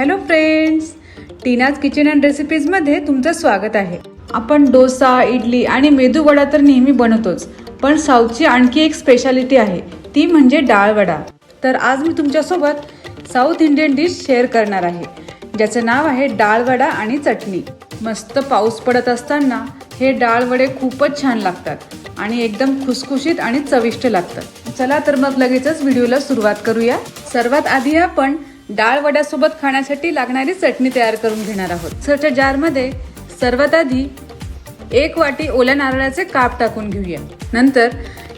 Hello friends Tina's kitchen and रेसिपीजमध्ये तुमचं स्वागत आहे. आपण डोसा इडली आणि मेदू वडा तर नेहमी बनवतोच पण साऊथची आणखी एक स्पेशालिटी आहे ती म्हणजे डाळ वडा. तर आज मी तुमच्यासोबत साऊथ इंडियन डिश शेअर करणार आहे ज्याचं नाव आहे डाळ वडा आणि चटणी. मस्त पाऊस पडत असताना हे डाळ वडे खूपच छान लागतात आणि एकदम खुसखुशीत आणि चविष्ट लागतात. चला तर मग लगेचच व्हिडिओला सुरुवात करूया. सर्वात आधी आपण डाळ वड्यासोबत खाण्यासाठी लागणारी चटणी तयार करून घेणार आहोत. सरच्या जारमध्ये सर्वात आधी एक वाटी ओल्या नारळाचे काप टाकून घेऊया. नंतर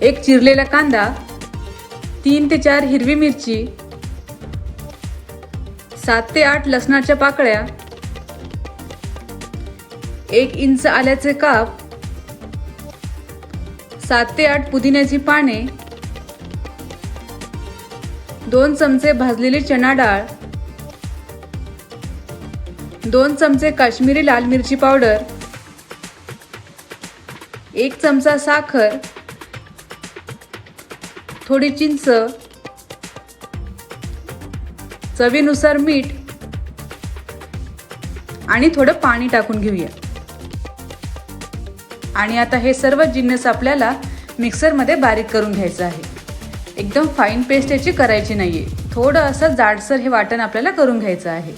एक चिरलेला कांदा तीन ते चार हिरवी मिरची सात ते आठ लसणाच्या पाकळ्या एक इंच आल्याचे काप सात ते आठ पुदिन्याची पाने दोन चमचे भाजलेली चणा डाळ दोन चमचे काश्मीरी लाल मिरची पावडर एक चमचा साखर थोडी चिंच चवीनुसार मीठ आणि थोडं पाणी टाकून घेऊया. आणि आता हे सर्व जिन्नस आपल्याला मिक्सरमध्ये बारीक करून घ्यायचं आहे. एकदम फाईन पेस्ट याची करायची नाही आहे थोडं असं जाडसर हे वाटण आपल्याला करून घ्यायचं आहे.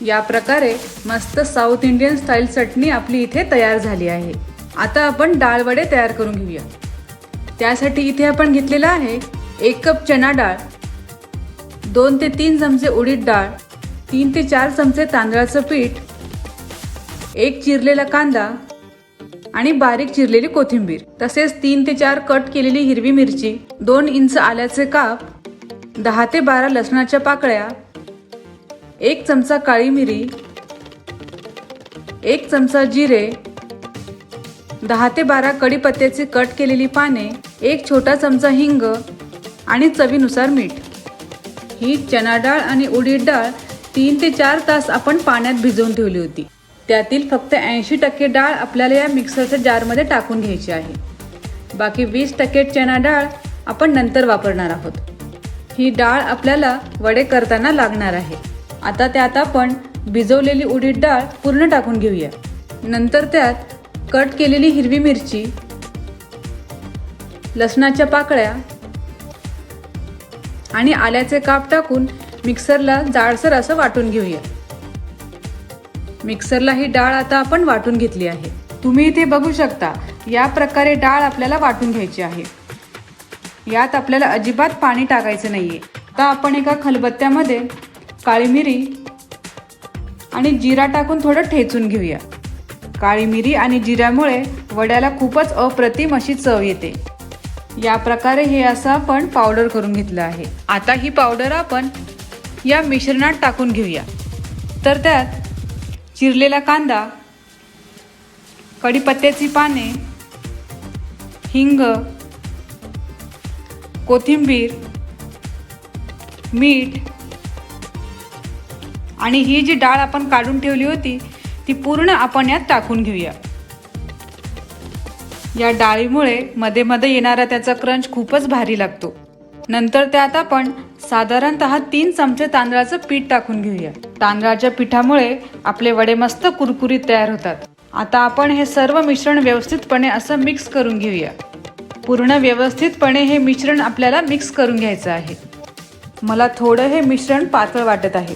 या प्रकारे मस्त साऊथ इंडियन स्टाईल चटणी आपली इथे तयार झाली आहे. आता आपण डाळ वडे तयार करून घेऊया. त्यासाठी इथे आपण घेतलेला आहे एक कप चणा डाळ दोन ते तीन चमचे उडीद डाळ तीन ते चार चमचे तांदळाचं पीठ एक चिरलेला कांदा आणि बारीक चिरलेली कोथिंबीर. तसेच तीन ते चार कट केलेली हिरवी मिरची दोन इंच आल्याचे काप दहा ते बारा लसणाच्या पाकळ्या एक चमचा काळी मिरी एक चमचा जिरे दहा ते बारा कढीपत्त्याची कट केलेली पाने एक छोटा चमचा हिंग आणि चवीनुसार मीठ. ही चना डाळ आणि उडीद डाळ तीन ते चार तास आपण पाण्यात भिजवून ठेवली होती. त्यातील फक्त ऐंशी टक्के डाळ आपल्याला या मिक्सरच्या जारमध्ये टाकून घ्यायची आहे. बाकी वीस टक्के चणा डाळ आपण नंतर वापरणार आहोत. ही डाळ आपल्याला वडे करताना लागणार आहे. आता त्यात आपण भिजवलेली उडीद डाळ पूर्ण टाकून घेऊया. नंतर त्यात कट केलेली हिरवी मिरची लसणाच्या पाकळ्या आणि आल्याचे काप टाकून मिक्सरला जाडसर असं वाटून घेऊया. मिक्सरला ही डाळ आता आपण वाटून घेतली आहे. तुम्ही इथे बघू शकता या प्रकारे डाळ आपल्याला वाटून घ्यायची आहे. यात आपल्याला अजिबात पाणी टाकायचं नाहीये. आता आपण एका खलबत्त्यामध्ये काळी मिरी आणि जिरा टाकून थोडं ठेचून घेऊया. काळी मिरी आणि जिऱ्यामुळे वड्याला खूपच अप्रतिम अशी चव येते. या प्रकारे हे असं आपण पावडर करून घेतलं आहे. आता ही पावडर आपण या मिश्रणात टाकून घेऊया. तर त्यात चिरलेला कांदा कढीपत्त्याची पाने हिंग कोथिंबीर मीठ आणि ही जी डाळ आपण काढून ठेवली होती ती पूर्ण आपण यात टाकून घेऊया. या डाळीमुळे मध्ये मध्ये येणारा त्याचा क्रंच खूपच भारी लागतो. नंतर त्यात आपण साधारणत तीन चमचे तांदळाचं पीठ टाकून घेऊया. तांदळाच्या पिठामुळे आपले वडे मस्त कुरकुरीत तयार होतात. आता आपण हे सर्व मिश्रण व्यवस्थितपणे असं मिक्स करून घेऊया. पूर्ण व्यवस्थितपणे हे मिश्रण आपल्याला मिक्स करून घ्यायचं आहे. मला थोडं हे मिश्रण पातळ वाटत आहे.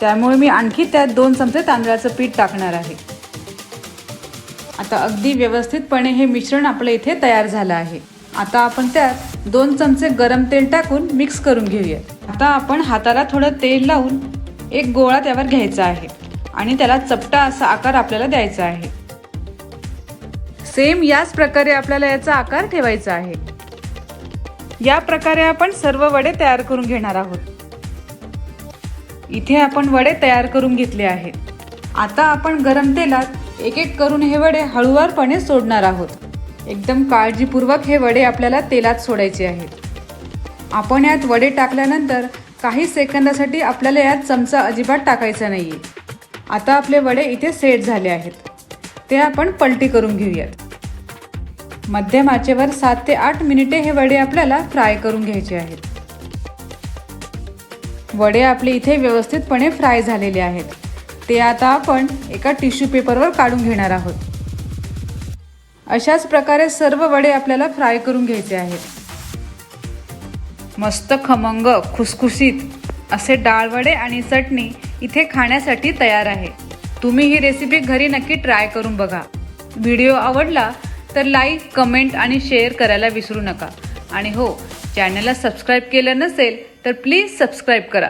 त्यामुळे मी आणखी त्यात दोन चमचे तांदळाचं पीठ टाकणार आहे. आता अगदी व्यवस्थितपणे हे मिश्रण आपलं इथे तयार झालं आहे. आता आपण त्यात दोन चमचे गरम तेल टाकून मिक्स करून घेऊया. आता आपण हाताला थोडं तेल लावून एक गोळा त्यावर घ्यायचा आहे आणि त्याला चपटा असा आकार आपल्याला द्यायचा आहे. सेम याच प्रकारे आपल्याला याचा आकार ठेवायचा आहे. या प्रकारे आपण सर्व वडे तयार करून घेणार आहोत. इथे आपण वडे तयार करून घेतले आहेत. आता आपण गरम तेलात एक एक करून हे वडे हळूवारपणे सोडणार आहोत. एकदम काळजीपूर्वक हे वडे आपल्याला तेलात सोडायचे आहेत. आपण यात वडे टाकल्यानंतर काही सेकंदासाठी आपल्याला यात चमचा अजिबात टाकायचा नाही आहे आता आपले वडे इथे सेट झाले आहेत. ते आपण पलटी करून घेऊयात. मध्यम आचेवर सात ते आठ मिनिटे हे वडे आपल्याला फ्राय करून घ्यायचे आहेत. वडे आपले इथे व्यवस्थितपणे फ्राय झालेले आहेत. ते आता आपण एका टिश्यू पेपरवर काढून घेणार आहोत. अशाच प्रकारे सर्व वडे आपल्याला फ्राय करून घ्यायचे आहेत. मस्त खमंग खुसखुशीत असे डाळवडे आणि चटणी इथे खाण्यासाठी तयार आहे. तुम्ही ही रेसिपी घरी नक्की ट्राय करून बघा. व्हिडिओ आवडला तर लाईक कमेंट आणि शेअर करायला विसरू नका. आणि हो चॅनलला सबस्क्राईब केलं नसेल तर प्लीज सबस्क्राईब करा.